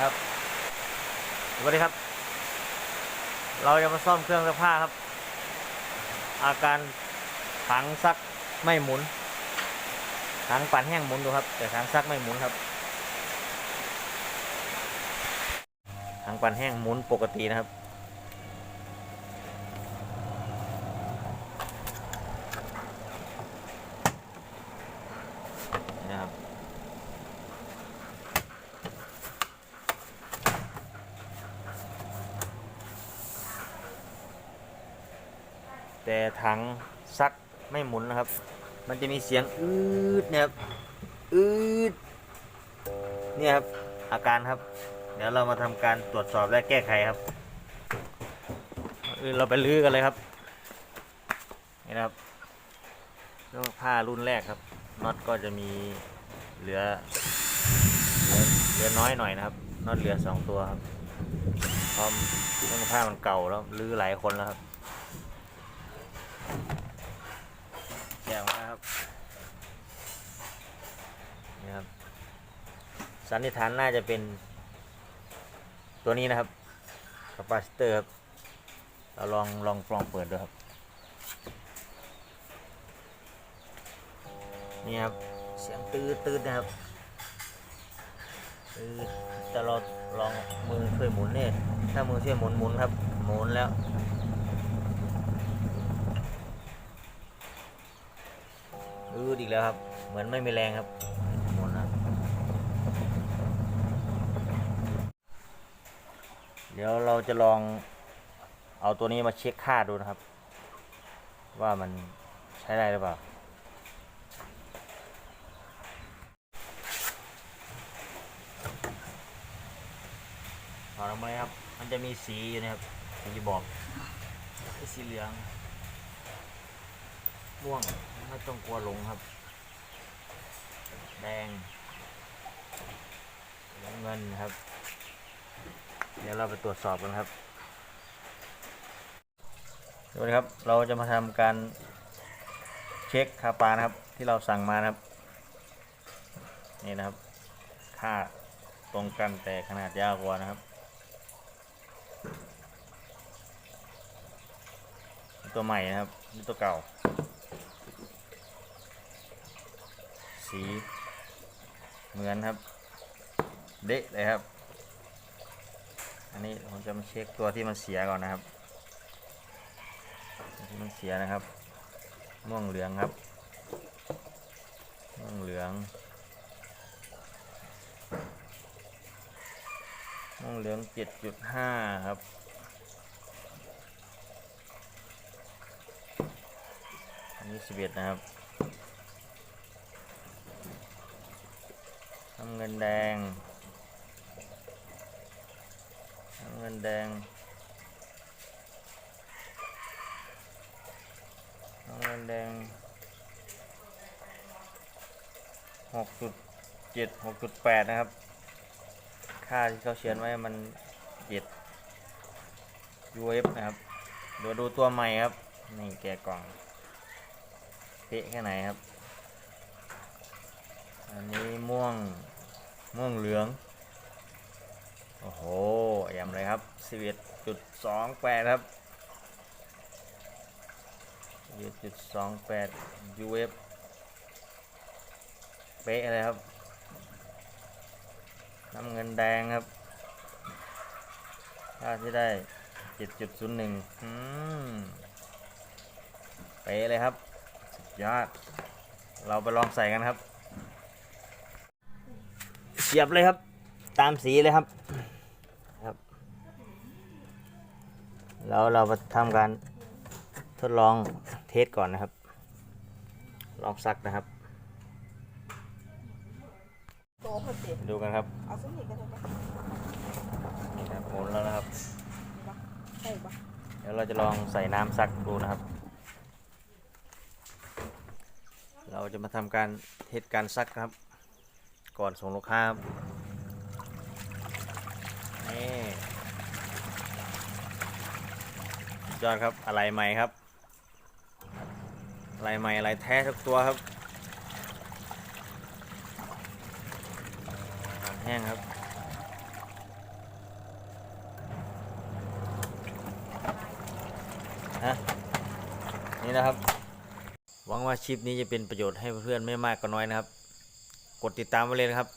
ครับสวัสดีครับ เราจะมาซ่อมเครื่องซักผ้าครับ อาการถังซักไม่หมุนถังปั่นแห้งหมุนดูครับ แต่ถังซักไม่หมุนครับถังปั่นแห้งหมุนปกตินะครับ นี่นะครับ แต่ถังซักไม่หมุนนะครับ มันจะมีเสียงอืดเนี่ยครับอืดเนี่ยครับอาการครับ เดี๋ยวเรามาทำการตรวจสอบและแก้ไขครับเราไปลื้อกันเลยครับนี่นะครับผ้ารุ่นแรกครับน็อตก็จะมีเหลือเหลือเหลือน้อยหน่อยนะครับน็อตเหลือสองตัวครับเพราะเครื่องผ้ามันเก่าแล้วลื้อหลายคนแล้วครับ แกะออกมาครับนี่ครับ สันนิษฐานน่าจะเป็นตัวนี้นะครับคาปาซิเตอร์ครับเราลองลองลองเปิดดูครับ นี่ครับ เสียงตื้อตื้อนะครับตื้อแต่เราลองมือช่วยหมุนเนี่ยถ้ามือช่วยหมุนหมุนครับ หมุนแล้ว อืดอีกแล้วครับ เหมือนไม่มีแรงครับหมุนนะ เดี๋ยวเราจะลองเอาตัวนี้มาเช็คค่าดูนะครับ ว่ามันใช้ได้หรือเปล่าถอดออกมาเลยครับ มันจะมีสีอยู่นะครับ สีบอกสีเหลือง ม่วงไม่ต้องกลัวหลงครับ แดงเงินครับ ดี๋ยวเราไปตรวจสอบกันครับสวัสดีครับ เราจะมาทำการเช็คคาปานะครับ ที่เราสั่งมานะครับ นี่นะครับ ค่าตรงกันแต่ขนาดยาวกว่านะครับ ตัวใหม่นะครับนี่ตัวเก่า สีเหมือนครับ เดะเลยครับ อันนี้ผมจะมาเช็คตัวที่มันเสียก่อนนะครับที่มันเสียนะครับ ม่วงเหลืองครับ ม่วงเหลือง ม่วงเหลืองเจ็ดจุดห้าครับอันนี้สิบเอ็ดนะครับน้ำเงินแดง น้ำเงินแดงน้ำเงินแดงหกจุดเจ็ดหกจุดแปดนะครับ ค่าที่เขาเขียนไว้มันเจ็ด UF นะครับ เดี๋ยวดูตัวใหม่ครับ นี่แกกล่องเป๊ะแค่ไหนครับ อันนี้ม่วง ม่วงเหลือง โอ้โหแอมเลยครับ11.28ครับ11.28 UF เป๊ะเลยครับ น้ำเงินแดงครับค่าที่ได้7.01อืมเป๊ะเลยครับสุดยอด เราไปลองใส่กันครับ เสียบเลยครับ ตามสีเลยครับ แล้วเรามาทำการทดลองเทสก่อนนะครับ ลองซักนะครับ โตเขาเจ็บดูกันครับเอาสนิทกันเลยปะนี่ครับหมุนแล้วนะครับ ใช่ปะเดี๋ยวเราจะลองใส่น้ำซักดูนะครับ เราจะมาทำการเทสการซักนะครับ ก่อนส่งลูกค้าครับนี่ ยอดครับอะไรใหม่ครับ อะไรใหม่อะไรแท้ทุกตัวครับแห้งครับฮะนี่นะครับ หวังว่าชิปนี้จะเป็นประโยชน์ให้เพื่อนไม่มากก็น้อยนะครับ กดติดตามไว้เลยนะครับ